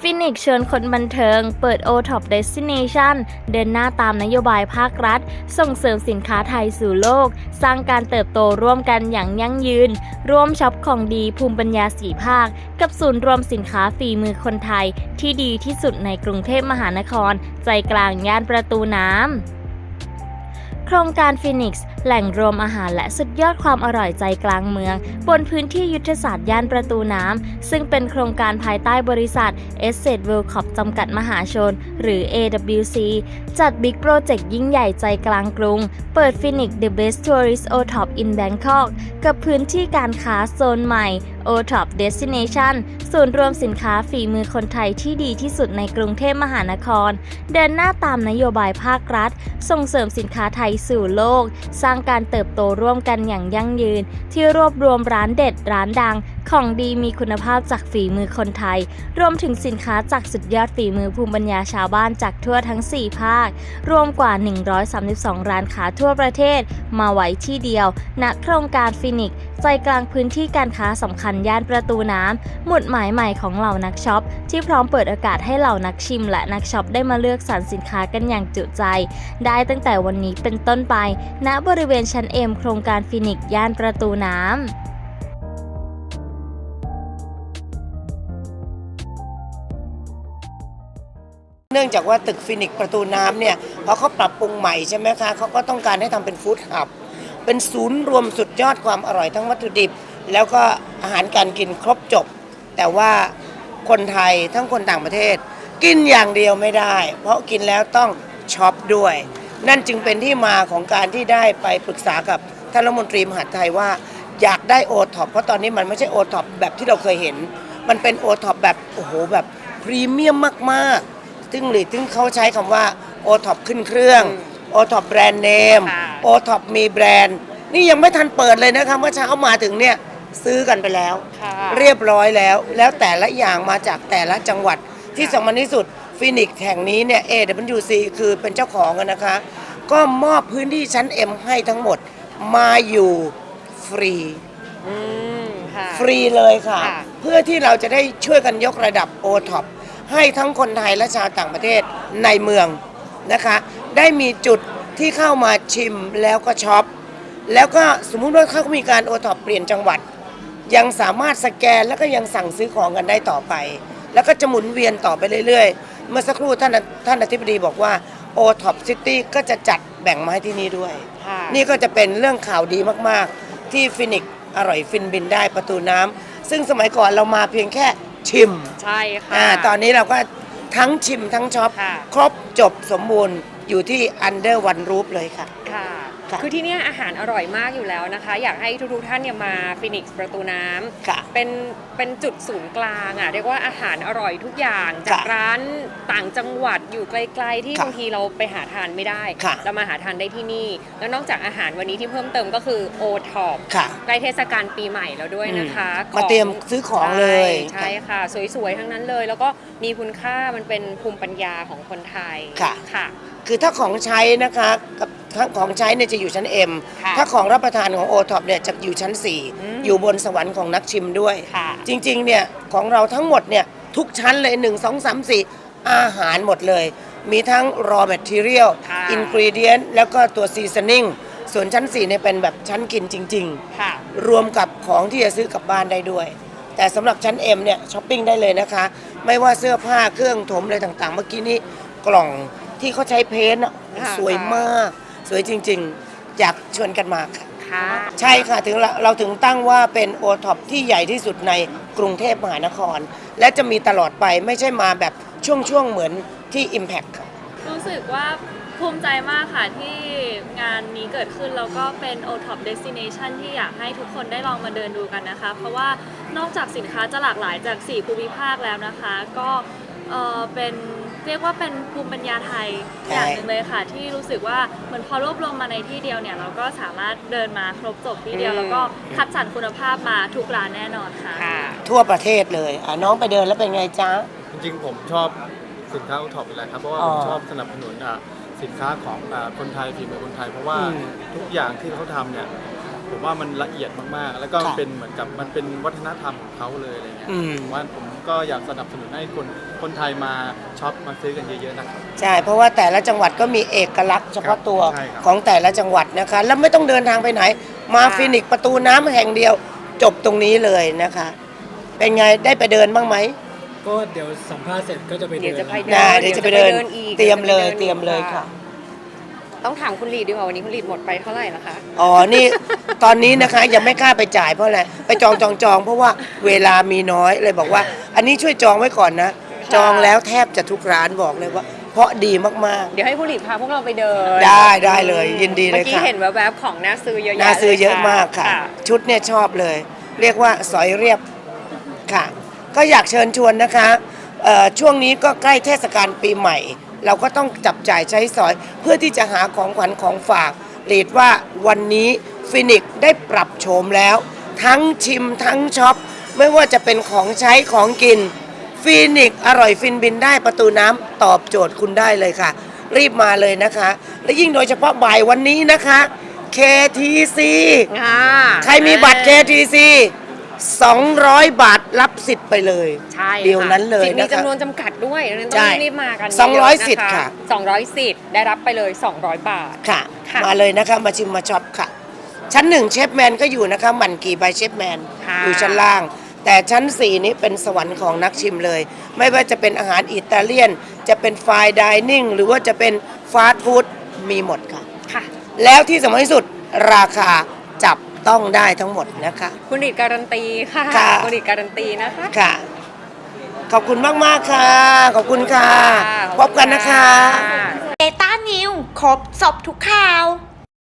ฟินิกชวนคนบันเทิง เปิด o t o p Destination เดินหน้าตามนโยบายภาครัฐ ส่งเสริมสินค้าไทยสู่โลก สร้างการเติบโตร่วมกันอย่างยั่งยืน ร่วมช็อปของดีภูมิปัญญาสีภาค กับศูนย์รวมสินค้าฝีมือคนไทย ที่ดีที่สุดในกรุงเทพมหานคร ใจกลางย่านประตูน้ำ โครงการฟินิกซ์แหล่งรวมอาหารและสุดยอดความอร่อยใจกลางเมือง บนพื้นที่ยุทธศาสตร์ย่านประตูน้ำ ซึ่งเป็นโครงการภายใต้บริษัท e s s e t w o r l d c o p จำกัดมหาชน หรือ AWC จัดบิ๊กโปรเจกต์ยิ่งใหญ่ใจกลางกรุง เปิดฟินิกซ์ The Best Tourist o t o p in Bangkok กับพื้นที่การค้าโซนใหม่ o t o p Destination ศูนย์รวมสินค้าฝีมือคนไทยที่ดีที่สุดในกรุงเทพมหานคร เดินหน้าตามนโยบายภาครัฐ ส่งเสริมสินค้าไทยสู่โลก สร้างการเติบโตร่วมกันอย่างยั่งยืน ที่รวบรวมร้านเด็ดร้านดัง ของดีมีคุณภาพจากฝีมือคนไทย รวมถึงสินค้าจากสุดยอดฝีมือภูมิปัญญาชาวบ้านจากทั่วทั้ง 4 ภาค รวมกว่า 132 ร้านค้าทั่วประเทศ มาไว้ที่เดียว ณโครงการฟินิกซ์ใจกลางพื้นที่การค้าสำคัญย่านประตูน้ำ หมุดหมายใหม่ของเหล่านักช็อป ที่พร้อมเปิดโอกาสให้เหล่านักชิม และนักช็อปได้มาเลือกสรรสินค้ากันอย่างจุใจ ได้ตั้งแต่วันนี้เป็นต้นไป ณบริเวณชั้นเอ็มโครงการฟินิกซ์ย่านประตูน้ำ นื่องจากว่าตึกฟินิกประตูน้ำเนี่ยพอเขาปรับปรุงใหม่ใช่ไหมคะเขาก็ต้องการให้ทำเป็นฟู้ดหับ เป็นศูนย์รวมสุดยอดความอร่อยทั้งวัตถุดิบ แล้วก็อาหารการกินครบจบ แต่ว่าคนไทยทั้งคนต่างประเทศ กินอย่างเดียวไม่ได้ เพราะกินแล้วต้องช็อปด้วย นั่นจึงเป็นที่มาของการที่ได้ไปปรึกษากับท่านรัฐมนตรีมหาดไทยว่าอยากได้โอท็อปเพราะตอนนี้มันไม่ใช่โอท็อปแบบที่เราเคยเห็น มันเป็นโอท็อปแบบโอ้โหแบบพรีเมียมมากๆ ซึ่งหรือซึ่งเขาใช้คำว่าโอท็อปขึ้นเครื่องโอท็อปแบรนด์เนมค่ะ โอท็อปมีแบรนด์ นี่ยังไม่ทันเปิดเลยนะคะเมื่อเช้ามาถึงเนี่ยซื้อกันไปแล้ว ค่ะ เรียบร้อยแล้ว แล้วแต่ละอย่างมาจากแต่ละจังหวัดที่สำคัญที่สุดฟินิกแห่งนี้เนี่ย AWC คือเป็นเจ้าของอะนะคะ ก็มอบพื้นที่ชั้น M ให้ทั้งหมดมาอยู่ฟรี อืมค่ะ ฟรีเลยค่ะ ค่ะ เพื่อที่เราจะได้ช่วยกันยกระดับโอท็อป ให้ทั้งคนไทยและชาวต่างประเทศในเมืองนะคะ ได้มีจุดที่เข้ามาชิมแล้วก็ช็อป แล้วก็สมมุติว่าเขามีการโอท็อปเปลี่ยนจังหวัด ยังสามารถสแกนแล้วก็ยังสั่งซื้อของกันได้ต่อไป แล้วก็จะหมุนเวียนต่อไปเรื่อยๆ เมื่อสักครู่ท่านท่านอธิบดีบอกว่าโอท็อปซิตี้ก็จะจัดแบ่งมาให้ที่นี่ด้วยค่ะนี่ก็จะเป็นเรื่องข่าวดีมากๆ ที่ฟินิกซ์อร่อยฟินบินได้ประตูน้ำซึ่งสมัยก่อนเรามาเพียงแค่ ชิมใช่ค่ะอ่าตอนนี้เราก็ทั้งชิมทั้งช็อป ค่ะ ครบจบสมบูรณ์อยู่ที่ Under One Roof เลยค่ะ ค่ะ ค่ะคือที่เนี่ยอาหารอร่อยมากอยู่แล้วนะคะ อยากให้ทุกๆท่านเนี่ยมาฟินิกซ์ประตูน้ำค่ะเป็นเป็นจุดศูนย์กลางอะเรียกว่าอาหารอร่อยทุกอย่างจากค่ะร้านต่างจังหวัดอยู่ไกลๆที่ค่ะบางทีเราไปหาทานไม่ได้ ค่ะเรามาหาทานได้ที่นี่ แล้วนอกจากอาหารวันนี้ที่เพิ่มเติมก็คือโอท็อปค่ะใกล้เทศกาลปีใหม่แล้วด้วยนะคะมาเตรียมซื้อของเลยใช่ใช่ค่ะ สวยๆทั้งนั้นเลย แล้วก็มีคุณค่ามันเป็นภูมิปัญญาของคนไทยค่ะ ค่ะ คือถ้าของใช้นะคะกับถ้าของใช้เนี่ยจะอยู่ชั้น M ค่ะถ้าของรับประทานของโอท็อปเนี่ยจะอยู่ชั้น อืม4 อยู่บนสวรรค์ของนักชิมด้วย ค่ะ จริงๆเนี่ยของเราทั้งหมดเนี่ยทุกชั้นเลย 1 2 3 4 อาหารหมดเลย มีทั้ง raw material ค่ะ ingredient แล้วก็ตัว seasoning ส่วนชั้น 4 เนี่ยเป็นแบบชั้นกินจริงค่ะๆรวมกับของที่จะซื้อกลับบ้านได้ด้วย แต่สำหรับชั้น M เนี่ยช้อปปิ้งได้เลยนะคะ ไม่ว่าเสื้อผ้าเครื่องถมอะไรต่างๆ เมื่อกี้นี้กล่อง ที่เขาใช้เพ้นท์อะค่ะ สวยมาก สวยจริงๆ อยากชวนกันมาค่ะ ค่ะ ใช่ค่ะถึงเราเราถึงตั้งว่าเป็นโอท็อปที่ใหญ่ที่สุดในกรุงเทพมหานคร และจะมีตลอดไปไม่ใช่มาแบบช่วงๆ เหมือนที่ Impact ค่ะ รู้สึกว่าภูมิใจมากค่ะที่งานนี้เกิดขึ้น แล้วก็เป็น o t o p Destination ที่อยากให้ทุกคนได้ลองมาเดินดูกันนะคะ เพราะว่านอกจากสินค้าจะหลากหลายจาก 4 ภูมิภาคแล้วนะคะ ก็ เอ่อเป็นเรียกว่าเป็นภูมิปัญญาไทยใช่อย่างหนึ่งเลยค่ะ ที่รู้สึกว่าเหมือนพอรวบรวมมาในที่เดียวเนี่ยเราก็สามารถเดินมาครบจบที่เดียวอืมแล้วก็คัดสรรคุณภาพมาทุกร้านแน่นอนค่ะ ค่ะ ทั่วประเทศเลยอะน้องไปเดินแล้วเป็นไงจ๊ะ จริงๆผมชอบสินค้าโอท็อปอยู่แล้วครับ เพราะว่าอ๋ผอมชอบสนับสนุนอะสินค้าของอะคนไทยฝีมือคนไทย เพราะว่าอืมทุกอย่างที่เขาทำเนี่ย ผมว่ามันละเอียดมากๆ แล้วก็ค่ะเป็นเหมือนกับมันเป็นวัฒนธรรมของเขาเลยอะไรเงี้ยอืม ผมว่าผมก็อยากสนับสนุนให้คนคนไทยมาช็อปมาซื้อกันเยอะๆนะครับ ใช่เพราะว่าแต่ละจังหวัดก็มีเอกลักษณ์เฉพาะตัวใช่ครับ ของแต่ละจังหวัดนะคะ แล้วไม่ต้องเดินทางไปไหน มาค่ะฟินิกซ์ประตูน้ำแห่งเดียว จบตรงนี้เลยนะคะ เป็นไงได้ไปเดินบ้างไหมก็เดี๋ยวสัมภาษณ์เสร็จก็จะไปเดี๋เดิยวนจะไปเดิได้เดี๋ยวจะไปเดินอีกเตรียมเลยดี๋วจะไปดินเตรียมเลยค่ะ ต้องถามคุณหลีดดีกว่าวันนี้คุณหลีดหมดไปเท่าไหร่ละคะ อ๋อ นี่ ตอนนี้นะคะยังไม่กล้าไปจ่ายเพราะอะไร ไปจองจองจองเพราะว่าเวลามีน้อยเลยบอกว่า อันนี้ช่วยจองไว้ก่อนนะ จองแล้วแทบจะทุกร้านบอกเลยว่า เพราะดีมาก เดี๋ยวให้คุณหลีดพาพวกเราไปเดินได้ได้เลยยินดีเลยเมื่อกี้ค่ะ เห็นแวบๆของน่าซื้อเยอะๆแยะน่าซื้อเยอะลมากค่ะ ชุดเนี่ยชอบเลย เรียกว่าสอยเรียบค่ะ ก็อยากเชิญชวนนะคะเอ่อ ช่วงนี้ก็ใกล้เทศกาลปีใหม่ เราก็ต้องจับจ่ายใช้สอย เพื่อที่จะหาของขวัญของฝากเรียดว่าวันนี้ฟินิกซ์ได้ปรับโฉมแล้ว ทั้งชิมทั้งช็อป ไม่ว่าจะเป็นของใช้ของกินฟินิกซ์อร่อยฟินบินได้ประตูน้ำตอบโจทย์คุณได้เลยค่ะ รีบมาเลยนะคะ และยิ่งโดยเฉพาะบ่ายวันนี้นะคะ KTC อ่าใครมีบัตร KTC 200 บาทรับสิทธิ์ไปเลย ใช่เดียวนั้นเลยสิทธิ์มีนะคะจำนวนจำกัดด้วยดังนั้นใช่ต้องรีบมากันสองร้อยเะๆนะสิทธิ์ค่ะ200สิทธิ์ได้รับไปเลย 200 บาท ค่ะ ค่ะ มาเลยนะคะมาชิมมาช็อปค่ะ ชั้นหนึ่งเชฟแมนก็อยู่นะคะหมันกี่ใบเชฟแมนค่ะอยู่ชั้นล่าง แต่ชั้น 4 นี้เป็นสวรรค์ของนักชิมเลย ไม่ว่าจะเป็นอาหารอิตาเลียน จะเป็นไฟน์ดิเนิ่งหรือว่าจะเป็นฟาสต์ฟู้ดมีหมดค่ะ ค่ะ แล้วที่สำคัญที่สุดราคาจับ ต้องได้ทั้งหมดนะคะ คุณหลีดการันตีค่ะค่ะ คุณหลีดการันตีนะคะ ค่ะ ขอบคุณมากๆค่ะ ขอบคุณค่ะค่ะพบกันนะคะขอบณเบต้านิวครบสอบทุกข่าว